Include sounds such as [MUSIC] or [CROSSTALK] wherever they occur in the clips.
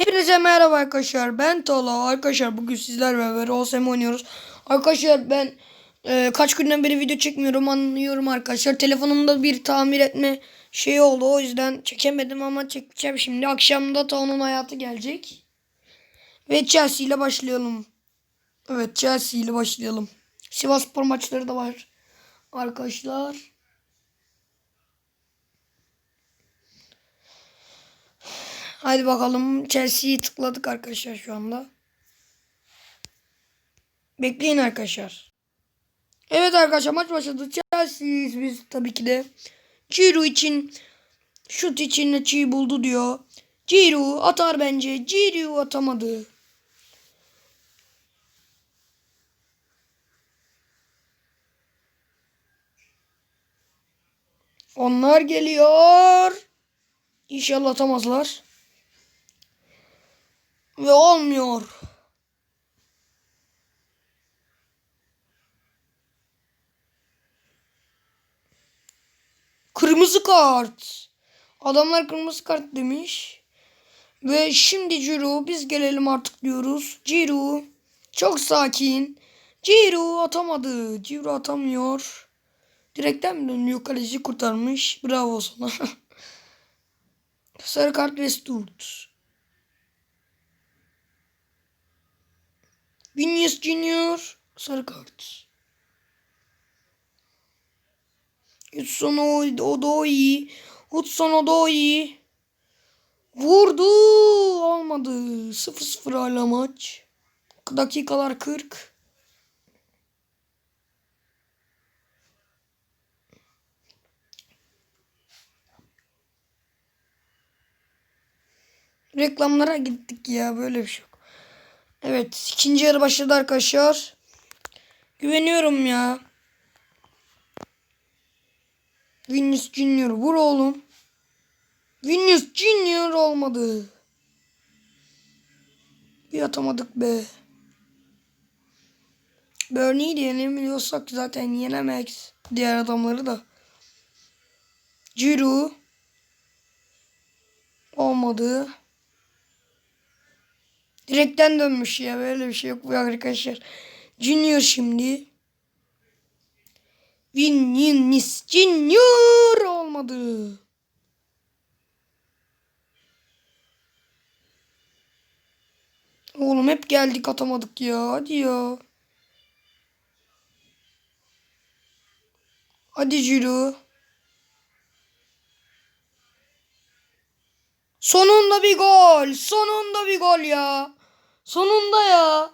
Hepinize merhaba arkadaşlar. Ben Tala. Arkadaşlar bugün sizlerle beraber OSM oynuyoruz. Arkadaşlar ben e, kaç günden beri video çekmiyorum anlıyorum arkadaşlar. Telefonumda bir tamir etme şeyi oldu. O yüzden çekemedim ama çekeceğim şimdi. Akşamda Tala'nın hayatı gelecek. Ve Chelsea ile başlayalım. Evet Chelsea ile başlayalım. Sivasspor maçları da var. Arkadaşlar. Hadi bakalım Chelsea'yi tıkladık arkadaşlar şu anda. Bekleyin arkadaşlar. Evet arkadaşlar maç başladı. Chelsea'yiz biz tabii ki de. Ciro için şut için açıyı buldu diyor. Ciro atar bence. Ciro atamadı. Onlar geliyor. İnşallah atamazlar. Ve olmuyor. Kırmızı kart. Adamlar kırmızı kart demiş. Ve şimdi Ciro biz gelelim artık diyoruz. Ciro çok sakin. Ciro atamadı. Ciro atamıyor. Direkten mi dönüyor? Kaleci kurtarmış. Bravo sana. [LAUGHS] Sarı kart Westwood. Vinicius Junior sarı kart. Hudson Odoi. Hudson Odoi. Vurdu. Olmadı. 0-0 hala maç. Dakikalar 40. Reklamlara gittik ya böyle bir şey. Evet ikinci yarı başladı arkadaşlar. Güveniyorum ya. Vinicius Junior vur oğlum. Vinicius Junior olmadı. Bir atamadık be. Burnley'i de yenemiyorsak zaten yenemeyiz diğer adamları da. Giroud olmadı. Direkten dönmüş ya böyle bir şey yok bu arkadaşlar. Junior şimdi. Vinicius Junior olmadı. Oğlum hep geldik atamadık ya. Hadi ya. Hadi Ciro. Sonunda bir gol. Sonunda bir gol ya. Sonunda ya.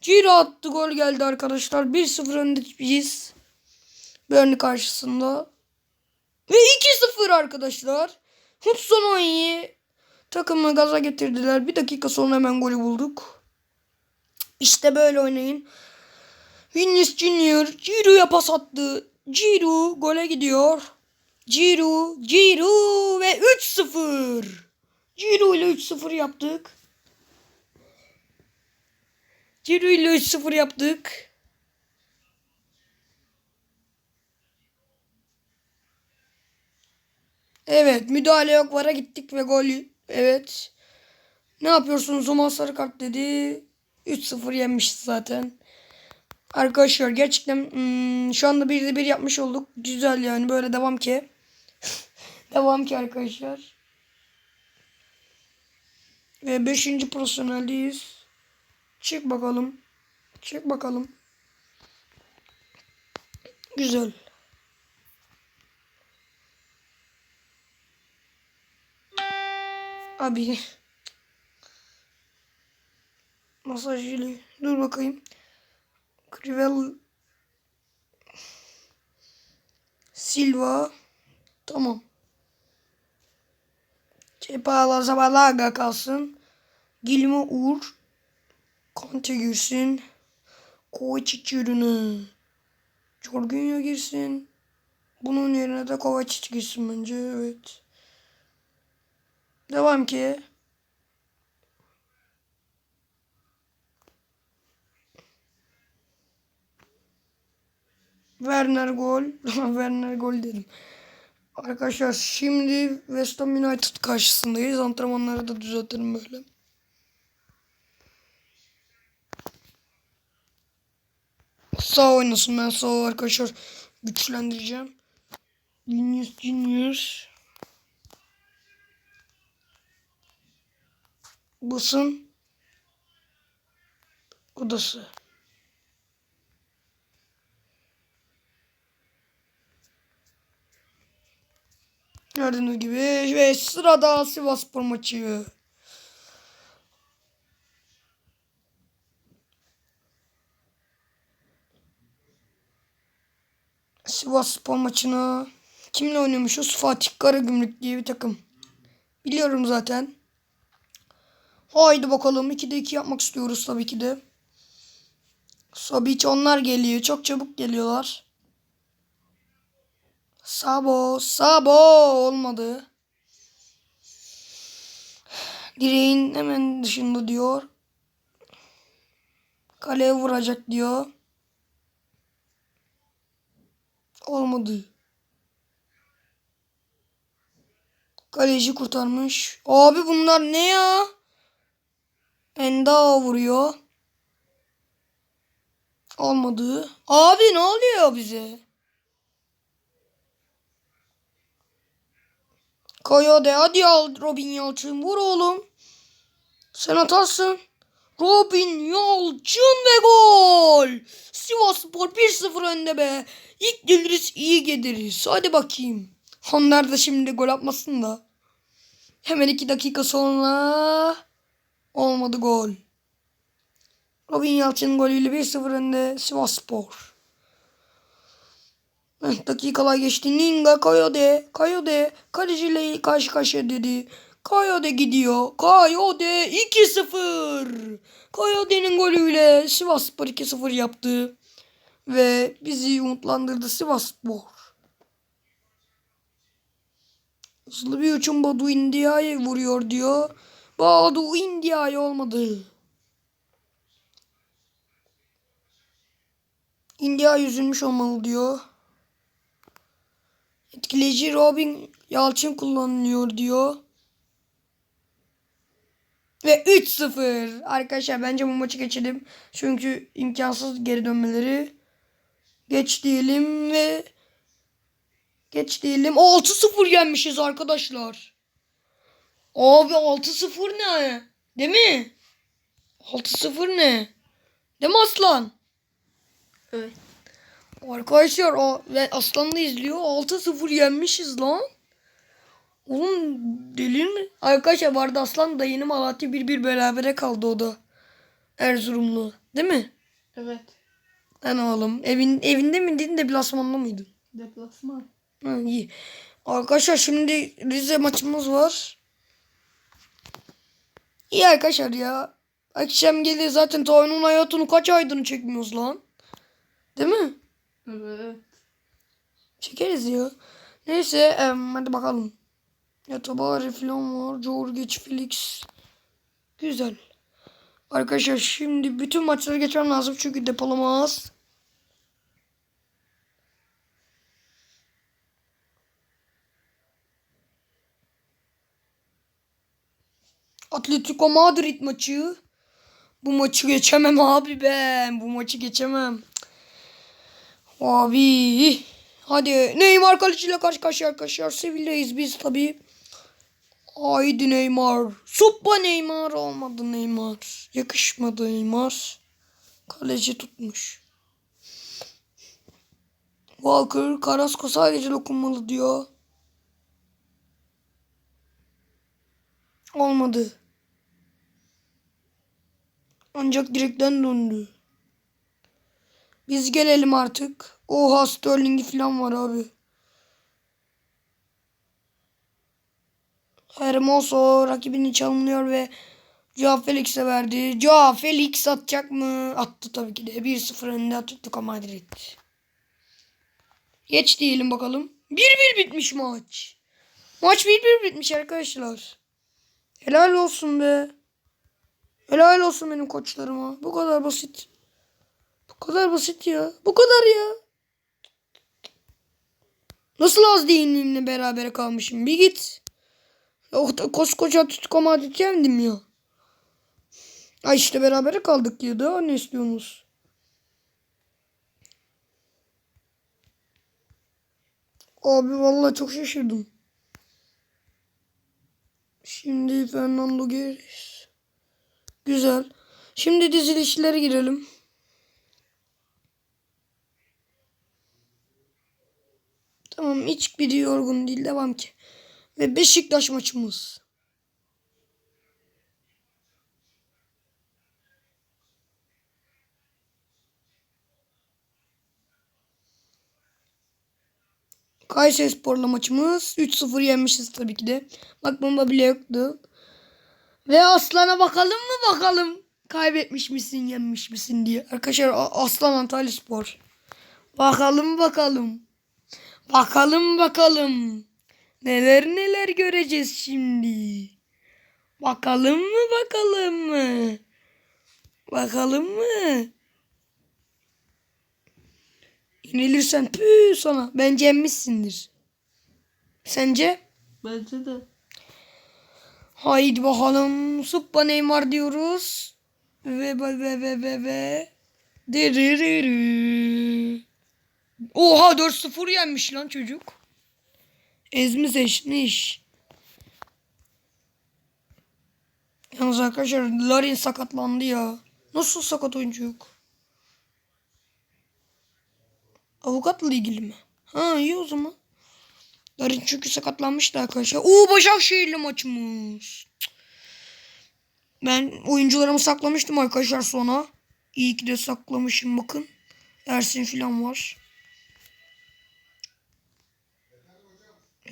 Ciro attı gol geldi arkadaşlar. 1-0 öndeyiz. Burnley karşısında. Ve 2-0 arkadaşlar. Hudson Oi'yi takımı gaza getirdiler. Bir dakika sonra hemen golü bulduk. İşte böyle oynayın. Vinicius Junior Ciro'ya pas attı. Ciro gole gidiyor. Ciro, Ciro ve 3-0. Ciro ile 3-0 yaptık. Ciro ile 3-0 yaptık. Evet müdahale yok vara gittik ve gol. Evet. Ne yapıyorsun Zuma sarı kart dedi. 3-0 yenmiş zaten. Arkadaşlar gerçekten hmm, şu anda 1'de 1 yapmış olduk. Güzel yani böyle devam ki. [LAUGHS] devam ki arkadaşlar. Ve 5. profesyoneldeyiz. Çık bakalım. Çık bakalım. Güzel. Abi. Masajlı. Dur bakayım. Crivel Silva. Tamam. Çepala Zabalaga kalsın. Gilme Uğur. Kante girsin. Kovacic ürünü. Jorginho girsin. Bunun yerine de Kovacic girsin bence. Evet. Devam ki. Werner gol. [LAUGHS] Werner gol dedim. Arkadaşlar şimdi West Ham United karşısındayız. Antrenmanları da düzeltelim böyle. Sağ oynasın ben sağ arkadaşlar güçlendireceğim. Genius Genius. Basın. Odası. Gördüğünüz gibi ve sırada Sivasspor maçı. Sivas Spor maçını kimle oynamışız? Fatih Karagümrük diye bir takım. Biliyorum zaten. Haydi bakalım. 2'de 2 yapmak istiyoruz tabii ki de. Sabiç onlar geliyor. Çok çabuk geliyorlar. Sabo. Sabo. Olmadı. Direğin hemen dışında diyor. Kaleye vuracak diyor. Olmadı. Kaleci kurtarmış. Abi bunlar ne ya? Enda vuruyor. Olmadı. Abi ne oluyor bize? Coyote hadi al Robin Yalçın vur oğlum. Sen atarsın. Robin Yalçın ve gol. Sivasspor 1-0 önde be. İlk geliriz iyi geliriz. Hadi bakayım. Onlar da şimdi gol atmasın da. Hemen 2 dakika sonra olmadı gol. Robin Yalçın golüyle 1-0 önde Sivasspor. Evet, dakikalar geçti. Ninga Coyote. Coyote kaleciyle karşı karşıya dedi. Coyote gidiyor. Coyote 2-0. Coyote'nin golüyle Sivasspor 2-0 yaptı. Ve bizi umutlandırdı Sivasspor. Hızlı bir uçum Badu India'ya vuruyor diyor. Badu India'ya olmadı. India yüzülmüş olmalı diyor. Etkileyici Robin Yalçın kullanılıyor diyor. Ve 3-0. Arkadaşlar bence bu maçı geçelim. Çünkü imkansız geri dönmeleri. Geç diyelim ve geç diyelim. 6-0 yenmişiz arkadaşlar. Abi 6-0 ne? Değil mi? 6-0 ne? Değil mi Aslan? Evet. Arkadaşlar o ve Aslan da izliyor. 6-0 yenmişiz lan. Oğlum deli mi? Arkadaşlar arada Aslan da yeni Malatya 1-1 berabere kaldı o da. Erzurumlu. Değil mi? Evet. Lan oğlum. Evin, evinde miydin deplasmanda mıydın? Deplasman. Ha, iyi. Arkadaşlar şimdi Rize maçımız var. İyi arkadaşlar ya. Akşam gelir zaten Tayfun'un hayatını kaç aydır çekmiyoruz lan. Değil mi? Evet. Çekeriz ya. Neyse em, hadi bakalım. Ya Tabari falan var. George Felix. Güzel. Arkadaşlar şimdi bütün maçları geçmem lazım çünkü depolama az. Atletico Madrid maçı. Bu maçı geçemem abi ben. Bu maçı geçemem. Abi. Hadi Neymar kaleciyle karşı karşıya arkadaşlar. Sevilla'yız biz tabii. Haydi Neymar. Suppa Neymar olmadı Neymar. Yakışmadı Neymar. Kaleci tutmuş. Walker Carrasco sadece dokunmalı diyor. Olmadı. Ancak direkten döndü. Biz gelelim artık. Oha Sterling'i falan var abi. Hermoso rakibini çalınıyor ve Joao Felix'e verdi. Joao Felix atacak mı? Attı tabii ki de. 1-0 önde Atletico Madrid. Geç diyelim bakalım. 1-1 bitmiş maç. Maç 1-1 bitmiş arkadaşlar. Helal olsun be. Helal olsun benim koçlarıma. Bu kadar basit. Bu kadar basit ya. Bu kadar ya. Nasıl az değilimle beraber kalmışım? Bir git. Yok koskoca Atletico Madrid yendim ya. Ay işte beraber kaldık ya da ne istiyorsunuz? Abi vallahi çok şaşırdım. Şimdi Fernando Geris. Güzel. Şimdi dizilişlere girelim. Tamam hiçbiri yorgun değil devam ki. Ve Beşiktaş maçımız. Kayseri Spor'la maçımız. 3-0 yenmişiz tabii ki de. Aklımda bile yoktu. Ve Aslan'a bakalım mı bakalım. Kaybetmiş misin yenmiş misin diye. Arkadaşlar Aslan Antalya Spor. Bakalım bakalım. Bakalım bakalım. Neler neler göreceğiz şimdi. Bakalım mı bakalım mı? Bakalım mı? Yenilirsen püh sana. Bence yenmişsindir. Sence? Bence de. Haydi bakalım. Suppa Neymar diyoruz. Ve ve ve ve ve ve. Dırırırı. Oha 4-0 yenmiş lan çocuk. Ezmiş eşmiş. Yalnız arkadaşlar Larin sakatlandı ya. Nasıl sakat oyuncu yok? Avukatla ilgili mi? Ha iyi o zaman. Larin çünkü sakatlanmıştı arkadaşlar. Oo Başakşehir'le maçımız. Ben oyuncularımı saklamıştım arkadaşlar sona. İyi ki de saklamışım bakın. Ersin filan var.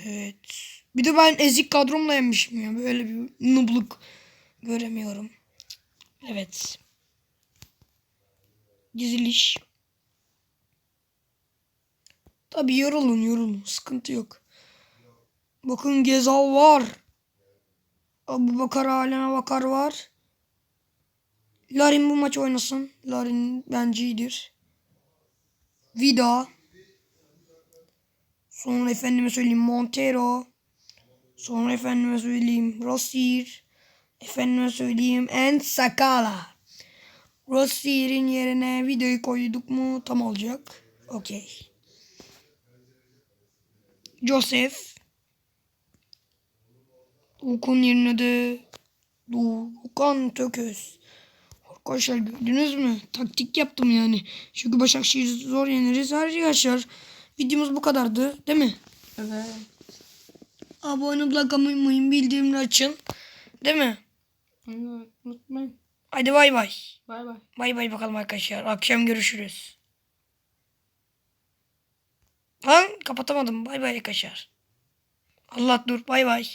Evet. Bir de ben ezik kadromla yenmişim ya. Böyle bir nubluk göremiyorum. Evet. Diziliş. Tabii yorulun yorulun. Sıkıntı yok. Bakın Gezal var. Abu Bakar Aleme Bakar var. Larin bu maç oynasın. Larin bence iyidir. Vida. Sonra efendime söyleyeyim Montero. Sonra efendime söyleyeyim Rossier. Efendime söyleyeyim En Sakala. Rossier'in yerine videoyu koyduk mu tam olacak. Okey. Joseph. Okan yerine de Doğukan Tököz. Arkadaşlar gördünüz mü? Taktik yaptım yani. Çünkü Başakşehir zor yeniriz. Arkadaşlar videomuz bu kadardı değil mi? Evet. Abone atmayı unutmayın. Bildirimleri açın. Değil mi? Evet. Unutmayın. Hadi bay bay. Bay bay. Bay bay bakalım arkadaşlar. Akşam görüşürüz. Lan kapatamadım. Bay bay arkadaşlar. Allah dur. Bay bay.